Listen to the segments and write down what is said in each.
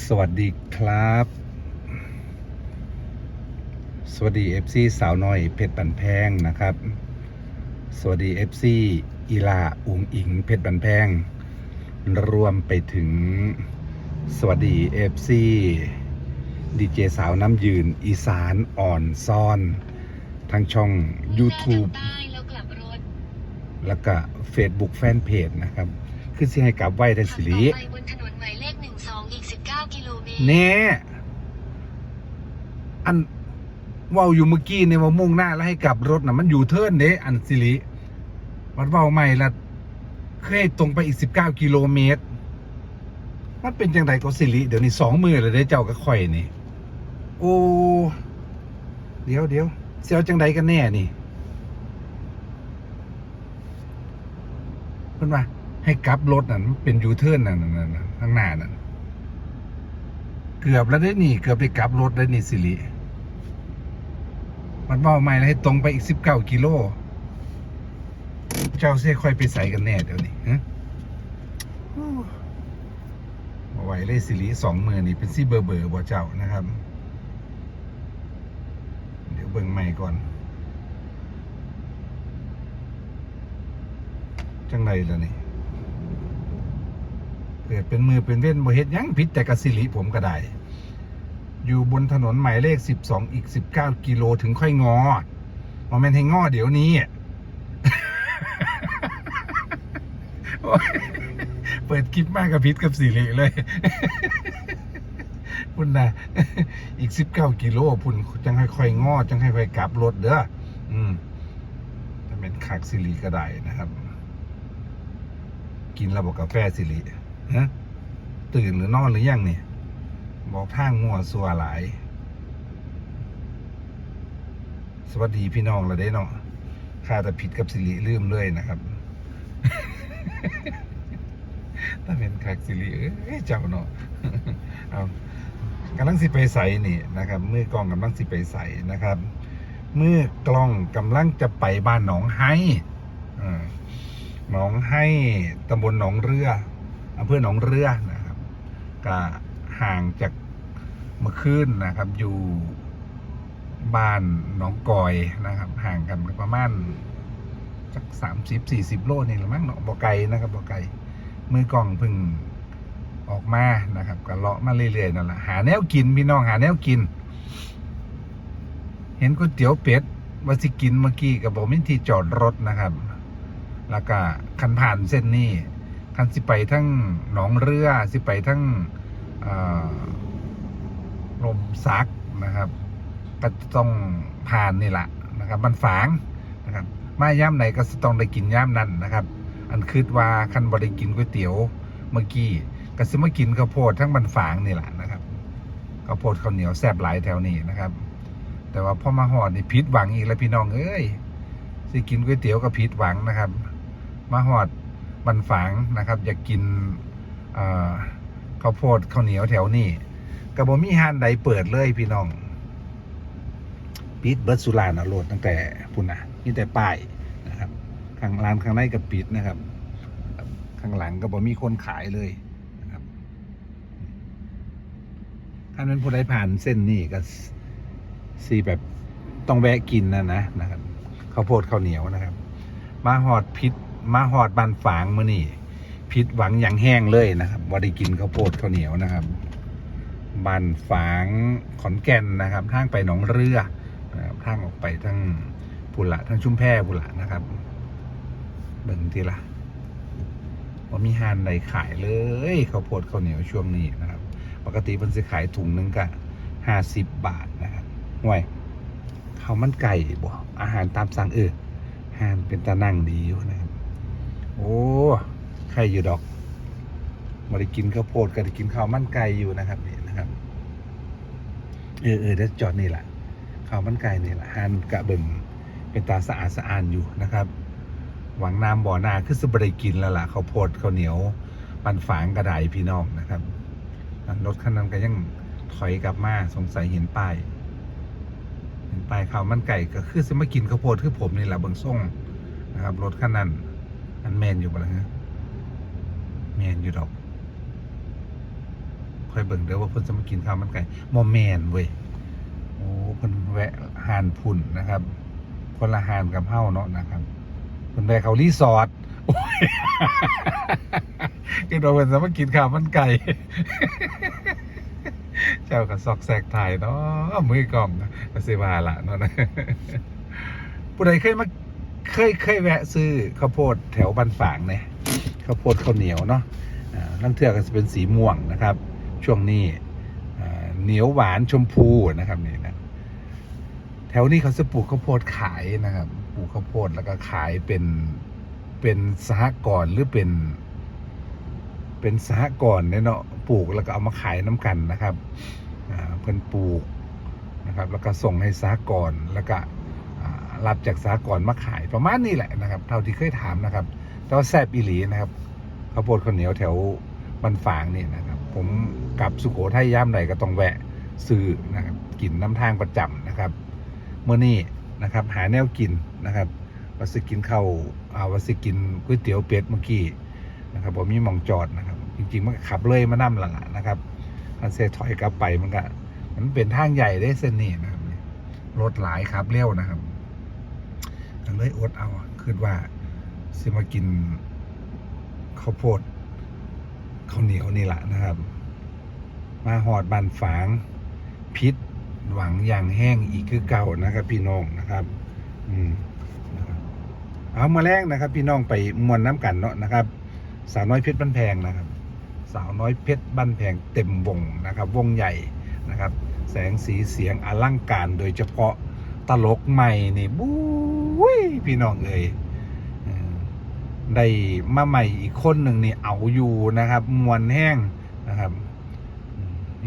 สวัสดีครับ สวัสดี FC สาวน้อยเพชรบันแพงนะครับ สวัสดี FC อีลาอุงอิงเพชรบันแพง รวมไปถึงสวัสดี FC ดีเจสาวน้ำยืนอีสานอ่อนซ่อนทางช่อง YouTube แล้วกลับรถแล้วก็ Facebook Fanpage นะครับ คือสิให้กลับไว้ทันสิริบนถนนหมายเลข 9กิโลเมตร เน่อันเว่าอยู่เมื่อกี้เนี่ยว่ามุ่งหน้าแล้วให้กลับรถนะมันอยู่เทิร์นเด้อันสิริวัดเว่าใหม่ละเคยตรงไปอีกสิบเก้ากิโลเมตร มันเป็นจังไดก็สิริเดี๋ยวนี้สองมือเลยได้เจ้าก็ข่อยนี่ โอ้เดี๋ยวเดี๋ยวเสียวจังไดกันแน่นี่เพิ่นว่าให้กลับรถนั่นมันเป็นยูเทิร์นนั่นนั่นนั่นนั่นข้างหน้านั่น เกือบแล้วได้นี่เกือบได้กลับรถได้นี่สิริมันเมาใหม่แล้วให้ตรงไปอีกสิบเก้ากิโล เจ้าเสียค่อยไปใส่กันแน่เดี๋ยวนี้ฮะไหวเลยสิริสองมือนี่เป็นซี่เบอร์เบอร์บ่เจ้านะครับ เดี๋ยวเบิ่งใหม่ก่อน จังไรล่ะนี่ กิดเป็นมือเป็นเว้นบ่เฮ็ดยังผิดแต่กสิริผมก็ได้ อยู่บนถนนหมายเลข 12 อีก 19 กิโลถึงค่อยงอบ่แมนให้งอเดี๋ยวนี้เปิดคลิปมากกับพิษกับสิริเลยพุ่นนะอีก 19 กิโลพุ่นจังค่อยๆงอจังค่อยๆกลับรถเด้ออืมจะเป็นคักสิริก็ได้นะครับ กินแล้วบกาแฟสิริ ฮะตื่นหรือนอนหรือยังเนี่ย บอกทางงัวสัวหลาย สวัสดีพี่น้องเราได้เนาะข้าแต่ผิดกับสิริลืมเลยนะครับถ้าเป็นคักสิริเอ้ยเจ้าเนาะเอากำลังสิไปใส่นี่นะครับมือกล้องกำลังสิไปใส่นะครับมือกล้องกำลังจะไปบ้านหนองไห้หนองไห้ตำบลหนองเรือ อำเภอหนองเรือนะครับก็ห่างจากเมื่อคืนนะครับ อยู่บ้านหนองกอยนะครับ ห่างกันประมาณสักสามสิบสี่สิบโลนี่แหละมั้งเนาะบ่ไกลนะครับบ่ไกลมือกล้องพึ่งออกมานะครับก็เลาะมาเรื่อยๆนั่นแหละหาแนวกินพี่น้องหาแนวกิน เห็นก๋วยเตี๋ยวเป็ดว่าสิกินเมื่อกี้กับบอกมิที่จอดรถนะครับ แล้วก็คันผ่านเส้นนี้ คันสิไปทั้งหนองเรือ สิไปทั้งลมซักนะครับ ก็ต้องผ่านนี่แหละนะครับ มันฝางนะครับ มาย่ำไหนก็จะต้องได้กินย่ำนั้นนะครับ อันคิดว่าคันบริกินก๋วยเตี๋ยวเมื่อกี้ก็สิมากินข้าวโพดทั้งมันฝางนี่แหละนะครับข้าวโพดข้าวเหนียวแซ่บหลายแถวนี้นะครับ แต่ว่าพอมาหอดนี่ผิดหวังอีกแล้วพี่น้องเอ้ยสิกินก๋วยเตี๋ยวก็ผิดหวังนะครับ มาหอด บันฝางนะครับ อยากกินข้าวโพดข้าวเหนียวแถวนี้กระบอมีห้านใดเปิดเลยพี่น้องปิดเบิร์ดสุรานอโรดตั้งแต่พุ่นนะนี่แต่ป้ายนะครับข้างร้านข้างในก็ปิดนะครับ ข้างหลังก็บอมีคนขายเลยนะครับถ้านั้นผู้ใดผ่านเส้นนี้ก็สีแบบต้องแวะกินนะนะนะครับข้าวโพดข้าวเหนียวนะครับ มาหอดพิษ มาหอดบานฝางมือนี่พิษหวังอย่างแห้งเลยนะครับว่าได้กินข้าวโพดข้าวเหนียวนะครับบานฝางขอนแก่นนะครับทางไปหนองเรือนะครับทางออกไปทั้งพุละทั้งชุมแพพุละนะครับเบิ่งทีละว่ามีฮานใดขายเลยข้าวโพดข้าวเหนียวช่วงนี้นะครับ ปกติมันจะขายถุงหนึงก็ห้าสิบบาทนะครับห่วยข้าวมันไก่บ่อาหารตามสั่งเออห้านเป็นตานั่งดีอยู่นะ โอ้ใครอยู่ดอกมาได้กินข้าวโพดก็ได้กินข้าวมันไก่อยู่นะครับนี่นะครับ เออเออเดี๋ยวจอดนี่แหละข้าวมันไก่นี่แหละห้านกะเบิ่งเป็นตาสะอาดสะอาดอยู่นะครับ หวังน้ำบ่อนาคือสบได้กินแล้วล่ะข้าวโพดข้าวเหนียวปันฝางกระไดพี่น้องนะครับรถคันนั้นก็ยังถอยกลับมาสงสัยเห็นป้ายเห็นป้ายข้าวมันไก่ก็คือสมากินข้าวโพดคือผมนี่แหละเบิ่งส่งนะครับรถคันนั้น อันแมนอยู่บ่ล่ะฮะแมนอยู่ดอกค่อยเบิ่งเด้อว่าเพิ่นจะมากินข้าวมันไก่มอแมนเว้ยโอ้เพิ่นแวะหานพุ่นนะครับ คนละหานกับเฮาเนาะนะครับเพิ่นแวะเขารีสอร์ทโอ้ยคิดว่าเพิ่นจะมากินข้าวมันไก่เจ้าก็ซอกแซกถ่ายเนาะมือกล้องก็สิวาละเนาะนะผู้ใดเคยมา เคยเคยแวะซื้อข้าวโพดแถวบ้านฝางเนี่ยข้าวโพดข้าวเหนียวเนาะอ่านั่นเทือกก็จะเป็นสีม่วงนะครับ ช่วงนี้เหนียวหวานชมพูนะครับนี่นะแถวนี้เขาจะปลูกข้าวโพดขายนะครับ ปลูกข้าวโพดแล้วก็ขายเป็นเป็นสหกรณ์หรือเป็น เป็นสหกรณ์เนี่ยเนาะปลูกแล้วก็เอามาขายน้ำกันนะครับเพิ่นปลูกนะครับ แล้วก็ส่งให้สหกรณ์แล้วก็ รับจากสหกรมาขายประมาณนี้แหละนะครับ เท่าที่เคยถามนะครับแต่ว่าแซบอีหลีนะครับข้าวโพดข้าวเหนียวแถวบันฝางนี่นะครับ ผมกลับสุโขทัยย่ามใดก็ต้องแวะซื้อนะครับกินน้ำทางประจำนะครับเมื่อนี้นะครับหาแนวกินนะครับว่าสิกินข้าวอาว่าสิกินก๋วยเตี๋ยวเป็ดเมื่อกี้นะครับผมมีมองจอดนะครับ จริงๆมันขับเลยมานั่ละล่ะนะครับถ้าเซถอยกลับไปมันก็มันเป็นทางใหญ่ได้เส้นนี้นะครับรถหลายครับเร็วนะครับ อดเอาคิดว่าสิมากินข้าวโพดข้าวเหนียวนี่แหละนะครับ มาหอดบันฝางพิษหวังอย่างแห้งอีกคือเก่านะครับ พี่น้องนะครับ อืมเอามาแรกนะครับ พี่น้องไปมวนน้ำกันเนาะนะครับ สาวน้อยเพชรบ้านแพงนะครับ สาวน้อยเพชรบ้านแพงเต็มวงนะครับ วงใหญ่นะครับ แสงสีเสียงอลังการโดยเฉพาะตลกใหม่นี่บุ้ ยพี่น้องเอ่ยได้มาใหม่อีกคนหนึ่งนี่เอาอยู่นะครับ มวนแห้งนะครับ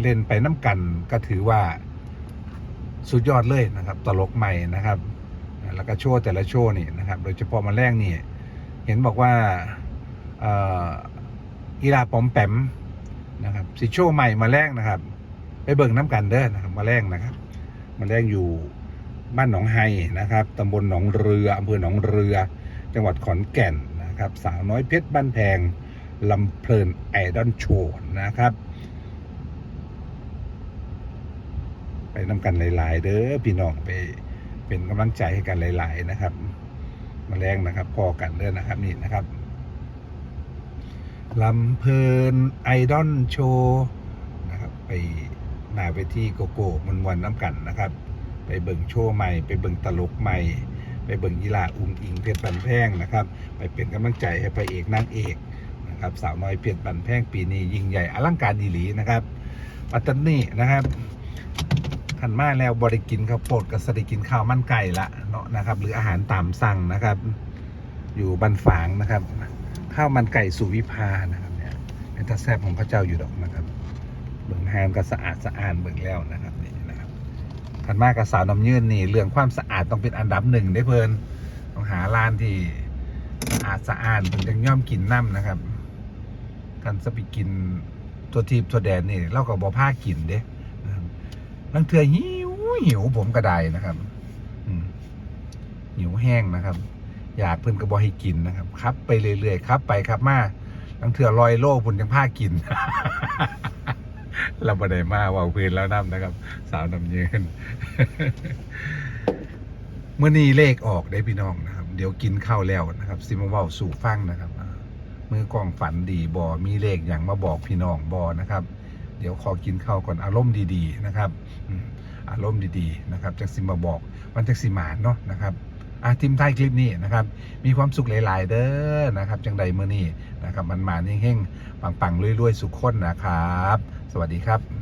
เล่นไปน้ำกันก็ถือว่าสุดยอดเลยนะครับ ตลกใหม่นะครับ แล้วก็โชว์แต่ละโชว์นี่นะครับ โดยเฉพาะมาแรกนี่ เห็นบอกว่าเอ่อกีฬาปอมแปมนะครับสิโชว์ใหม่มาแรกนะครับ ไปเบิ่งน้ำกันเด้อนะครับมาแรกนะครับมาแรกอยู่ บ้านหนองไฮนะครับตำบลหนองเรืออำเภอหนองเรือ จังหวัดขอนแก่นนะครับสาวน้อยเพชรบ้านแพงลำเพลินไอดอนโชว์นะครับ ไปน้ำกันหลาย ๆ เด้อพี่น้องไปเป็นกำลังใจให้กันหลาย ๆ นะครับ มาแรงนะครับพอกันเด้อนะครับนี่นะครับลำเพลินไอดอลโชว์นะครับไปหน้าเวทีโกโก้มันวันน้ำกันนะครับ ไปเบิ่งโชว์ใหม่ ไปเบิ่งตลกใหม่ ไปเบิ่งยีลาอุ้งอิงเพชรบันแพงนะครับ ไปเป็นกำลังใจให้พระเอกนางเอกนะครับสาวน้อยเพชรบันแพงปีนี้ยิ่งใหญ่อลังการดีหลีนะครับปัตตานีนะครับขันมาแล้วบริกินข้าวโพดกับสไดิกินข้าวมันไก่ละเนาะนะครับ หรืออาหารตามสั่งนะครับ อยู่บันฝางนะครับข้าวมันไก่สุวิภานะครับเนี่ยเป็นตาแซ่บของพระเจ้าอยู่ดอกนะครับเบิ่งแฮมก็สะอาดสะอาดเบิ่งแล้วนะครับนี่นะครับ ขันมากกับสาวน้ำยืนนี่ เรื่องความสะอาดต้องเป็นอันดับหนึ่งได้เพิ่นต้องหาร้านที่สะอาดสะอาดถึงจะย่อมกินน้ำนะครับกันสไปกินตัวทีบตัวแดนนี่เราก็บ่ผ้ากินเด้นะครับลังเทือหิวหิวผมก็ไดนะครับหิวแห้งนะครับ อยากเพิ่นก็บ่ให้กินนะครับ ครับ ไปเรื่อยๆครับ ไปครับมาลังเทือลอยโลพุ่นยังผ้ากิน เราบ่ได้มาว่าพื้นแล้วนํนะครับ สาวน้ำยืนเมื่อนี้เลขออกได้พี่น้องนะครับ เดี๋ยวกินข้าวแล้วนะครับซิมเว้าสู่ฟังนะครับมือกองฝันดีบอมีเลขอย่างมาบอกพี่น้องบอนะครับ เดี๋ยวขอกินข้าวก่อนอารมณ์ดีๆนะครับอารมณ์ดีๆนะครับจากซิมาบอกวันจากสิมานเนาะนะครับอาทิมท้ายคลิปนี้นะครับ มีความสุขหลาย ๆ เด้อนะครับ จังใดเมื่อนี้นะครับ มันมาเฮงๆปังๆรวยๆ สุขคนนะครับ วัสดีครับ